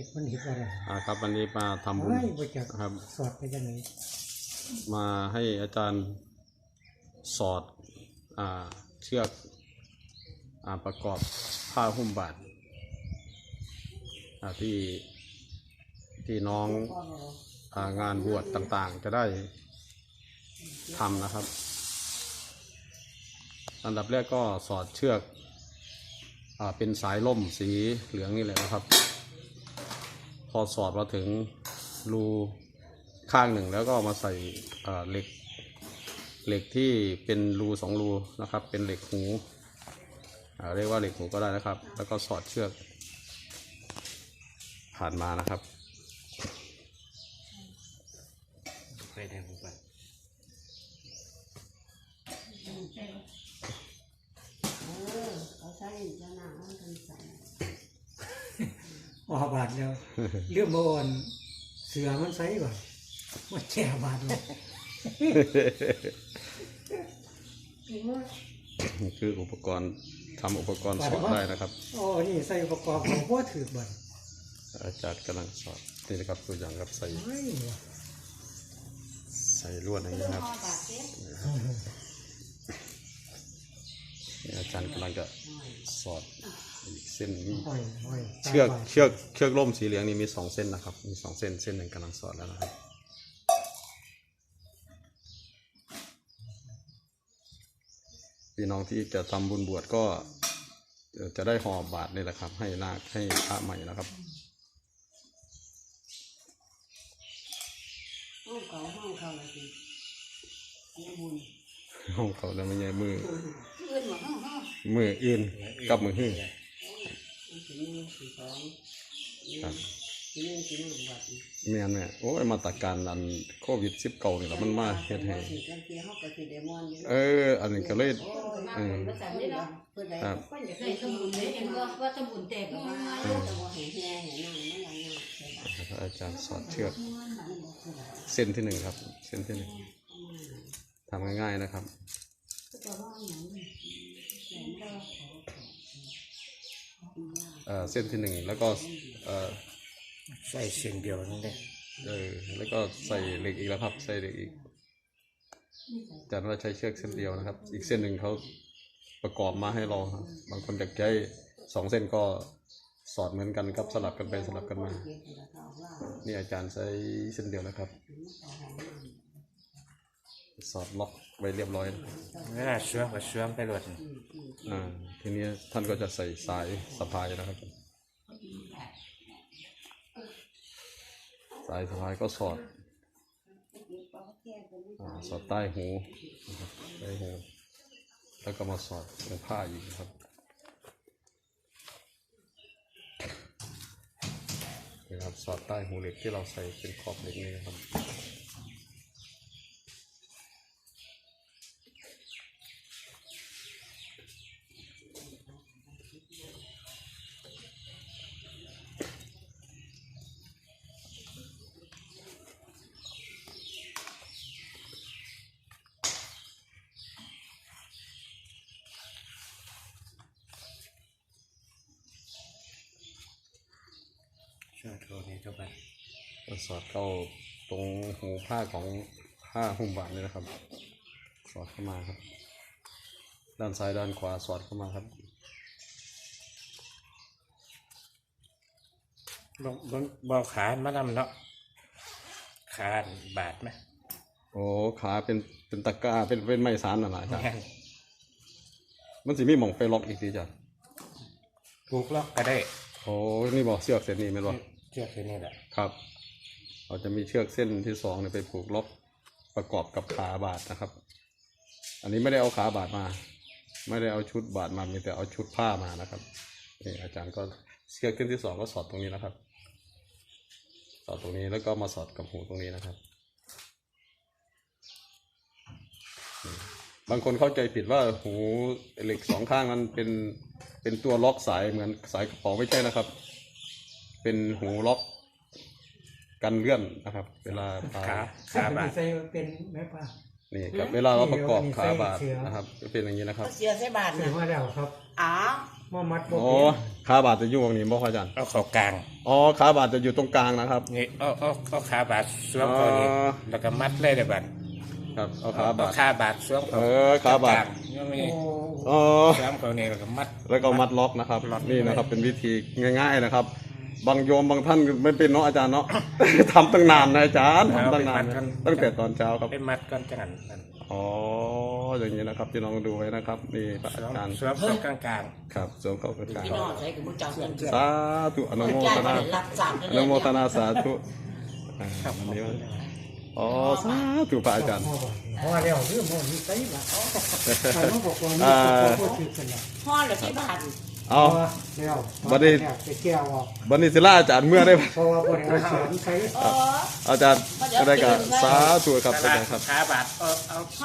ห็ดมันเห็ดอะไรอ่าครับวันนี้มาทำบุญไม่บ่จักนะครับ สอดไปจังไหนมาให้อาจารย์สอดอ่าเชือกอ่าประกอบผ้าหุ้มบาทอ่าที่ที่น้องอางานบวชต่างๆ จะได้ทำนะครับ อันดับแรกก็สอดเชือกอ่าเป็นสายล่มสีเหลืองนี่แหละนะครับ พอสอดมาถึงรูข้างหนึ่งแล้วก็มาใส่อ่าเหล็ก เหล็กที่เป็นรูสองรูนะครับ เป็นเหล็กหูอ่าเรียกว่าเหล็กหูก็ได้นะครับ แล้วก็สอดเชือกผ่านมานะครับไปได้ผมไปเออเอาใส่จะหนามันทันใส่ ออกบาดแล้ว เรื่องบ่อ่อนเสือมันใส่ก่อนมาแช่บาดเลยนี่คืออุปกรณ์ทำอุปกรณ์สอดได้นะครับอ๋อนี่ใส่อุปกรณ์ของพ่อถือบัดอาจารย์กำลังสอดนี่นะครับตัวอย่างครับใส่ไม่ว่ะใส่ลวดอย่างนี้นะครับนี่อาจารย์กำลังจะสอด อีกเส้นนี้ห้อยห้อยเชือกตามบาดเชือกเชือกร่มสีเหลืองนี่มีสองเส้นนะครับ มีสองเส้นเส้นหนึ่งกำลังสอดแล้วนะครับพี่น้องที่จะทำบุญบวชก็เอ่อจะได้ห่อบาทนี่แหละครับ ให้นาคให้พระใหม่นะครับห้องเขาห้องเขาเลยสินี่บุญห้องเขาแล้วไม่ใช่มือเพื่อนมาห้องห้องมืออื่นกับมือหื้อ สีหนึ่งสีสองครับสีหนึ่งสีหนึ่งบาทแม่นแม่โอ้ยมาตรการอันโควิดสิบเก้านี่แหละมันมาเฮ็ดให้เออ อันนี้ก็เลยเออครับอาจารย์สอดเชือกเส้นที่หนึ่งครับ เส้นที่หนึ่งทำง่ายๆนะครับ แต่ว่าอย่างนี้ เห็นแล้วขอเอ่อเส้นที่หนึ่งแล้วก็เอ่อใส่เส้นเดียวนั่นแหละเออแล้วก็ใส่เหล็กอีกแล้วครับ ใส่เหล็กอีกอาจารย์ว่าใช้เชือกเส้นเดียวนะครับ อีกเส้นหนึ่งเขาประกอบมาให้เราครับบางคนอยากใช้สองเส้นก็สอดเหมือนกันครับสลับกันไปสลับกันมา นี่อาจารย์ใช้เส้นเดียวนะครับ สอดล็อกไว้เรียบร้อยนะครับเวลาช่วงก็ช่วงไปรถอ่าทีนี้ท่านก็จะใส่สายสะพายนะครับ สายสะพายก็สอดอาสอดใต้หูนะครับใต้หูแล้วก็มาสอดตรงผ้าอีกนะครับนี่นะครับสอดใต้หูเหล็กที่เราใส่เป็นขอบเหล็กนี่นะครับ ช่วงโทรนี้ทุกวันก็สอดเข้าตรงหูผ้าของผ้าหุ้มบาทนี่นะครับ สอดเข้ามาครับ ด้านซ้ายด้านขวาสอดเข้ามาครับบงบงบอขามาดำเนาะขาบาดไหมโอ้ขาเป็นเป็นตะกร้าเป็นเป็นไม้สานน่ะนะจ๊ะแม่นมันสิมีหม่องไปล็อกอีกทีจ้ะผูกล็อกก็ได้ โอ้นี่บอกเชือกเส้นนี้ไหมนบอกเชือกแค่นี้แหละครับ เราจะมีเชือกเส้นที่สองเนี่ยไปผูกล็อกประกอบกับขาบาทนะครับ อันนี้ไม่ได้เอาขาบาทมา ไม่ได้เอาชุดบาทมามีแต่เอาชุดผ้ามานะครับนี่อาจารย์ก็เชือกเส้นที่สองก็สอดตรงนี้นะครับ สอดตรงนี้แล้วก็มาสอดกับหูตรงนี้นะครับนี่บางคนเข้าใจผิดว่าหูเหล็กสองข้างมันเป็น เป็นตัวล็อกสายเหมือนสายกระเป๋าไม่ใช่นะครับ เป็นหูล็อกกันเลื่อนนะครับ เวลาพาขาใส่ขาบาดใส่เป็นแม่ป้านี่ครับเวลาเราประกอบนี่ขาบาทเสือนะครับจะเป็นอย่างนี้นะครับเสียใส่บาทซื้อนะมาแล้วครับอ้าวมามัดบ่โอ้เป็นขาบาดจะอยู่ตรงนี้บ่ครับอาจารย์เอาเขากลางอ๋อขาบาดจะอยู่ตรงกลางนะครับ นี่เอาเอาเอาขาบาดสวมเขานี่อ๋อแล้วก็มัดเลยเดี๋ยวบัด ครับเอาเอาขาบาดขาบาดสวมเออขาบาดกลงยังมีโอ้อ๋อ สวมเขานี่แล้วก็มัด แล้วก็มัดล็อกนะครับ ล็อก นี่นะครับ เป็นวิธีง่าย ๆนะครับ บางโยมบางท่านไม่เป็นเนาะอาจารย์เนาะ ทำตั้งนานนะอาจารย์ทำตั้งนานนะตั้งแต่ตอนเช้าครับ ไปมัดก่อนจังหันนั่นอ๋อ อย่างนี้นะครับพี่น้องดูไว้นะครับ นี่พระสวมอาจารย์ สวมเขากลางกลางครับสวมเข้ากลางพี่น้องใช้กับมุจังเงินสาธุอนุโมใจทมานาได้รับสั่งอนุโมทนาสาธุอ่าวันนี้วัน อ๋อสาธุพระอาจารย์พ่อบอกพ่อแล้วเรื่องมันมีไสละแต่มันบอกว่ามีอ่าคนพูดถึงกันแล้วพ่อเหลือที่บ้านเอาแล้วบัดนี้ไปแก้วออกวันนี้สิล่าอาจารย์เมื่อได้ปะเพราะว่าบ่ได้เอาเสียงใส่เอออาจารย์ก็ได้กับสาธุครับขาอาจารย์ครับ